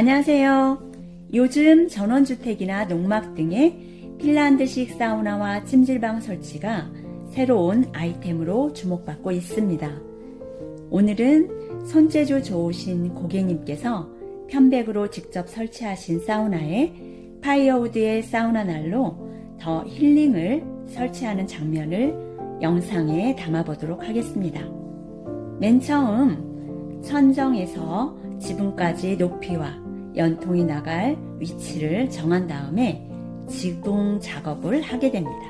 안녕하세요. 요즘 전원주택이나 농막 등의 핀란드식 사우나와 찜질방 설치가 새로운 아이템으로 주목받고 있습니다. 오늘은 손재주 좋으신 고객님께서 편백으로 직접 설치하신 사우나에 파이어우드의 사우나 난로 더 힐링을 설치하는 장면을 영상에 담아보도록 하겠습니다. 맨 처음 천정에서 지붕까지 높이와 연통이 나갈 위치를 정한 다음에 지붕 작업을 하게 됩니다.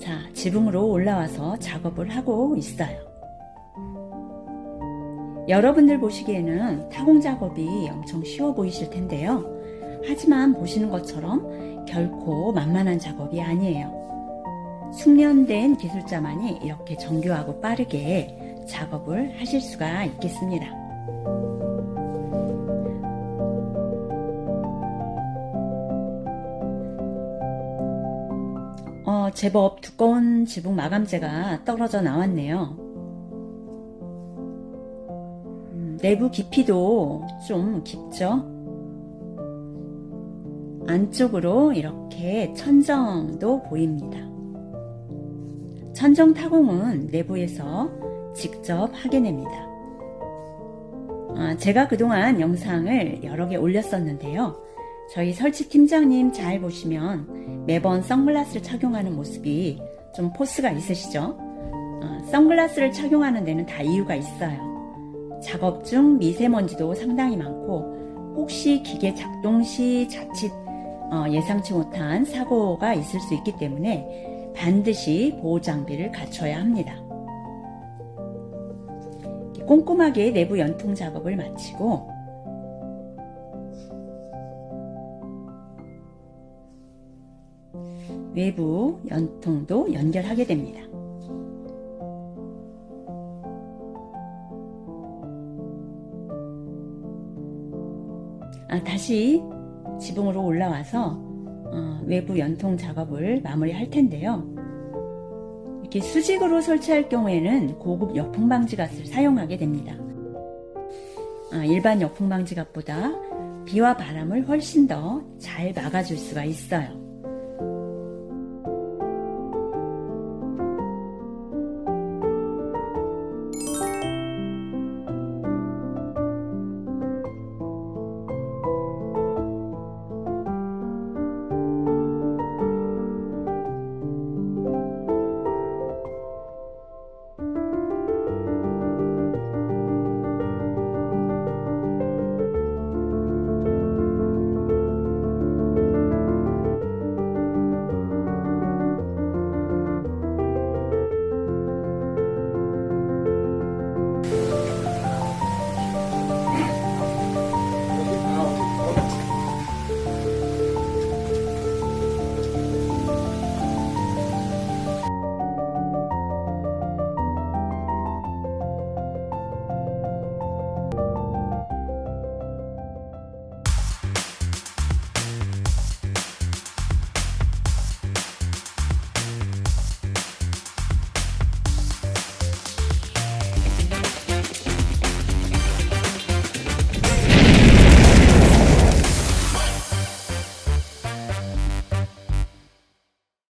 자, 지붕으로 올라와서 작업을 하고 있어요. 여러분들 보시기에는 타공 작업이 엄청 쉬워 보이실 텐데요. 하지만 보시는 것처럼 결코 만만한 작업이 아니에요. 숙련된 기술자만이 이렇게 정교하고 빠르게 작업을 하실 수가 있겠습니다. 어, 제법 두꺼운 지붕 마감재가 떨어져 나왔네요. 음, 내부 깊이도 좀 깊죠? 안쪽으로 이렇게 천정도 보입니다. 천정 타공은 내부에서 직접 하게 됩니다. 아, 제가 그동안 영상을 여러 개 올렸었는데요. 저희 설치 팀장님 잘 보시면 매번 선글라스를 착용하는 모습이 좀 포스가 있으시죠? 아, 선글라스를 착용하는 데는 다 이유가 있어요. 작업 중 미세먼지도 상당히 많고 혹시 기계 작동 시 자칫 어, 예상치 못한 사고가 있을 수 있기 때문에 반드시 보호 장비를 갖춰야 합니다. 꼼꼼하게 내부 연통 작업을 마치고 외부 연통도 연결하게 됩니다. 아, 다시 지붕으로 올라와서 어, 외부 연통 작업을 마무리할 텐데요. 이렇게 수직으로 설치할 경우에는 고급 역풍 방지갓을 사용하게 됩니다. 아, 일반 역풍 방지갓보다 비와 바람을 훨씬 더 잘 막아줄 수가 있어요.